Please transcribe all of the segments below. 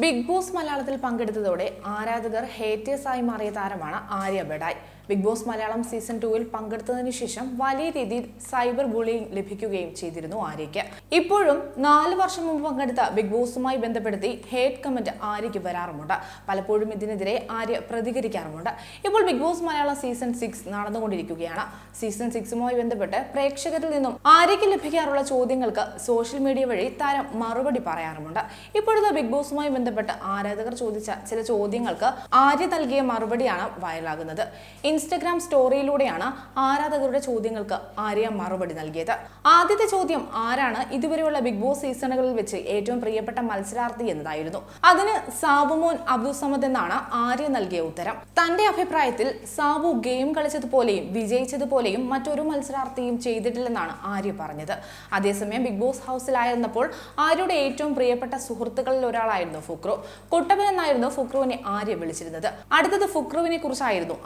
Big boss മലയാളത്തിൽ പങ്കെടുത്തതോടെ ആരാധകർ ഹേറ്റേഴ്സായി മാറിയ താരമാണ് Arya Badai. Big Boss Malayalam season ടൂവിൽ പങ്കെടുത്തതിന് ശേഷം വലിയ രീതിയിൽ സൈബർ ബുളിയിങ് ലഭിക്കുകയും ചെയ്തിരുന്നു ആര്യയ്ക്ക്. ഇപ്പോഴും നാല് വർഷം മുമ്പ് പങ്കെടുത്ത ബിഗ് ബോസുമായി ബന്ധപ്പെടുത്തി ഹേറ്റ് കമന്റ് ആര്യയ്ക്ക് വരാറുമുണ്ട്. പലപ്പോഴും ഇതിനെതിരെ ആര്യ പ്രതികരിക്കാറുമുണ്ട്. ഇപ്പോൾ Bigg Boss Malayalam season six നടന്നുകൊണ്ടിരിക്കുകയാണ്. സീസൺ സിക്സുമായി ബന്ധപ്പെട്ട് പ്രേക്ഷകരിൽ നിന്നും ആര്യയ്ക്ക് ലഭിക്കാറുള്ള ചോദ്യങ്ങൾക്ക് സോഷ്യൽ മീഡിയ വഴി താരം മറുപടി പറയാറുമുണ്ട്. ഇപ്പോഴത്തെ ബിഗ് ബോസുമായി ബന്ധപ്പെട്ട് ആരാധകർ ചോദിച്ച ചില ചോദ്യങ്ങൾക്ക് ആര്യ നൽകിയ മറുപടിയാണ് വൈറലാകുന്നത്. ഇൻസ്റ്റഗ്രാം സ്റ്റോറിയിലൂടെയാണ് ആരാധകരുടെ ചോദ്യങ്ങൾക്ക് ആര്യ മറുപടി നൽകിയത്. ആദ്യത്തെ ചോദ്യം ആരാണ്? ഇതുവരെയുള്ള ബിഗ് ബോസ് സീസണുകളിൽ വെച്ച് ഏറ്റവും പ്രിയപ്പെട്ട മത്സരാർത്ഥി എന്നതായിരുന്നു. അതിന് സാബുമോൻ അബ്ദുസമദ് എന്നാണ് ആര്യ നൽകിയ ഉത്തരം. തന്റെ അഭിപ്രായത്തിൽ സാബു ഗെയിം കളിച്ചതുപോലെയും വിജയിച്ചതുപോലെയും മറ്റൊരു മത്സരാർത്ഥിയും ചെയ്തിട്ടില്ലെന്നാണ് ആര്യ പറഞ്ഞത്. അതേസമയം ബിഗ് ബോസ് ഹൗസിലായിരുന്നപ്പോൾ ആര്യയുടെ ഏറ്റവും പ്രിയപ്പെട്ട സുഹൃത്തുക്കളിൽ ഒരാളായിരുന്നു ഫുക്രു. കുട്ടപ്പൻ എന്നായിരുന്നു ഫുക്രുവിനെ ആര്യ വിളിച്ചിരുന്നത്. അടുത്തത് ഫുക്രുവിനെ കുറിച്ചായിരുന്നു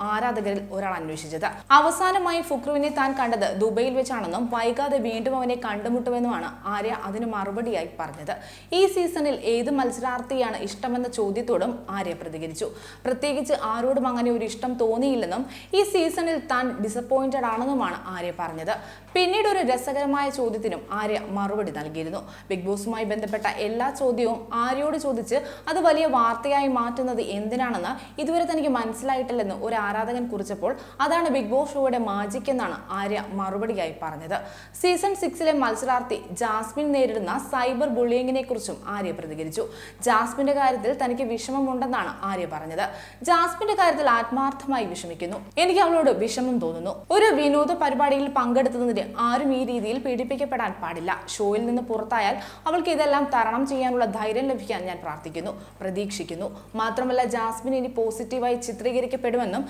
ആരാധകരിൽ ഒരാൾ അന്വേഷിച്ചത്. അവസാനമായി ഫുക്രുവിനെ താൻ കണ്ടത് ദുബൈയിൽ വെച്ചാണെന്നും വൈകാതെ വീണ്ടും അവനെ കണ്ടുമുട്ടുമെന്നുമാണ് ആര്യ അതിന് മറുപടിയായി പറഞ്ഞത്. ഈ സീസണിൽ ഏത് മത്സരാർത്ഥിയാണ് ഇഷ്ടമെന്ന ചോദ്യത്തോടും ആര്യ പ്രതികരിച്ചു. പ്രത്യേകിച്ച് ആരോടും അങ്ങനെ ഒരു ഇഷ്ടം തോന്നിയില്ലെന്നും ഈ സീസണിൽ താൻ ഡിസപ്പോയിന്റഡ് ആണെന്നുമാണ് ആര്യ പറഞ്ഞത്. പിന്നീട് ഒരു രസകരമായ ചോദ്യത്തിനും ആര്യ മറുപടി നൽകിയിരുന്നു. ബിഗ് ബോസുമായി ബന്ധപ്പെട്ട എല്ലാ ചോദ്യവും ആര്യോട് ചോദിച്ച് അത് വലിയ വാർത്തയായി മാറ്റുന്നത് എന്തിനാണെന്ന് ഇതുവരെ തനിക്ക് മനസ്സിലായിട്ടില്ലെന്ന് ഒരു ആരാധകൻ കുറിച്ചപ്പോൾ അതാണ് ബിഗ് ബോസ് ഷോയുടെ മാജിക് എന്നാണ് ആര്യ മറുപടിയായി പറഞ്ഞത്. സീസൺ സിക്സിലെ മത്സരാർത്ഥി ജാസ്മിൻ നേരിടുന്ന സൈബർ ബുള്ളിയിങ്ങിനെ കുറിച്ചും ആര്യ പ്രതികരിച്ചു. ജാസ്മിന്റെ കാര്യത്തിൽ തനിക്ക് വിഷമമുണ്ടെന്നാണ് ആര്യ പറഞ്ഞത്. ജാസ്മിന്റെ കാര്യത്തിൽ ആത്മാർത്ഥമായി വിഷമിക്കുന്നു. എനിക്ക് അവളോട് വിഷമം തോന്നുന്നു. ഒരു വിനോദ പരിപാടിയിൽ പങ്കെടുത്തതിന് ആരും ഈ രീതിയിൽ പീഡിപ്പിക്കപ്പെടാൻ പാടില്ല. ഷോയിൽ നിന്ന് പുറത്തായാൽ അവൾക്ക് ഇതെല്ലാം തരണം ചെയ്യാനുള്ള ധൈര്യം ലഭിക്കാൻ ഞാൻ പ്രാർത്ഥിക്കുന്നു പ്രതീക്ഷിക്കുന്നു. മാത്രമല്ല ജാസ്മിൻ ഇനി പോസിറ്റീവായി ചിത്രീകരിക്കപ്പെടുമെന്നും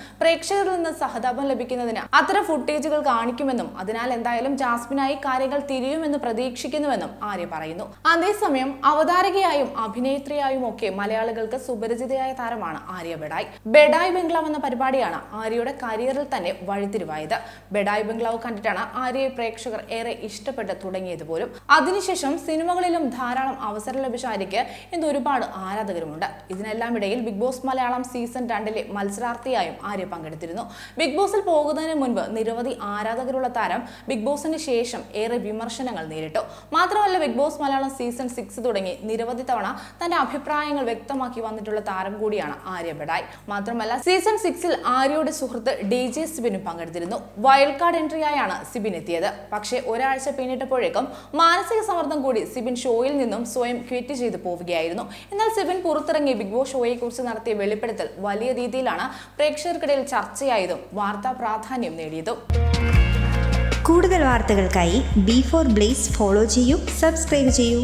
പ്രേക്ഷകരിൽ നിന്ന് സഹതാപം ലഭിക്കുന്നതിന് അത്തരം ഫുട്ടേജുകൾ കാണിക്കുമെന്നും അതിനാൽ എന്തായാലും ജാസ്മിനായി കാര്യങ്ങൾ തിരിയുമെന്ന് പ്രതീക്ഷിക്കുന്നുവെന്നും ആര്യ പറയുന്നു. അതേസമയം അവതാരകയായും അഭിനേത്രിയായും ഒക്കെ മലയാളികൾക്ക് സുപരിചിതയായ താരമാണ് ആര്യ ബെഡായ്. ബെഡായ് ബംഗ്ലാവ് എന്ന പരിപാടിയാണ് ആര്യയുടെ കരിയറിൽ തന്നെ വഴിത്തിരിവായത്. ബെഡായ് ബംഗ്ലാവ് കണ്ടിട്ടാണ് ആര്യയെ പ്രേക്ഷകർ ഏറെ ഇഷ്ടപ്പെട്ട് തുടങ്ങിയത് പോലും. അതിനുശേഷം സിനിമകളിലും ധാരാളം അവസരം ലഭിച്ച ആര്യയ്ക്ക് ഇന്ന് ഒരുപാട് ആരാധകരുമുണ്ട്. ഇതിനെല്ലാം ഇടയിൽ ബിഗ് ബോസ് മലയാളം സീസൺ രണ്ടിലെ മത്സരാർത്ഥിയായും ആര്യ പങ്കെടുത്തിരുന്നു. ബിഗ് ബോസിൽ പോകുന്നതിന് മുൻപ് നിരവധി ആരാധകരുള്ള താരം ബിഗ് ബോസിന് ശേഷം ഏറെ വിമർശനങ്ങൾ നേരിട്ടു. മാത്രമല്ല Bigg Boss Malayalam season six തുടങ്ങി നിരവധി തവണ തന്റെ അഭിപ്രായങ്ങൾ വ്യക്തമാക്കി വന്നിട്ടുള്ള താരം കൂടിയാണ് ആര്യ മാത്രമല്ല സീസൺ സിക്സിൽ ആര്യയുടെ സുഹൃത്ത് ഡി ജെ സിബിനും പങ്കെടുത്തിരുന്നു. വൈൽഡ് കാർഡ് എൻട്രിയായാണ് സിബിൻ എത്തിയത്. പക്ഷേ ഒരാഴ്ച പിന്നിട്ടപ്പോഴേക്കും മാനസിക സമ്മർദ്ദം കൂടി സിബിൻ ഷോയിൽ നിന്നും സ്വയം ക്വിറ്റ് ചെയ്ത് പോവുകയായിരുന്നു. എന്നാൽ സിബിൻ പുറത്തിറങ്ങി ബിഗ് ബോസ് ഷോയെക്കുറിച്ച് നടത്തിയ വെളിപ്പെടുത്തൽ വലിയ രീതിയിലാണ് പ്രേക്ഷകർക്കിടയിൽ ചർച്ചയായതും വാർത്താ പ്രാധാന്യം നേടിയതും. കൂടുതൽ വാർത്തകൾക്കായി ബി ഫോർ ബ്ലേസ് ഫോളോ ചെയ്യൂ സബ്സ്ക്രൈബ് ചെയ്യൂ.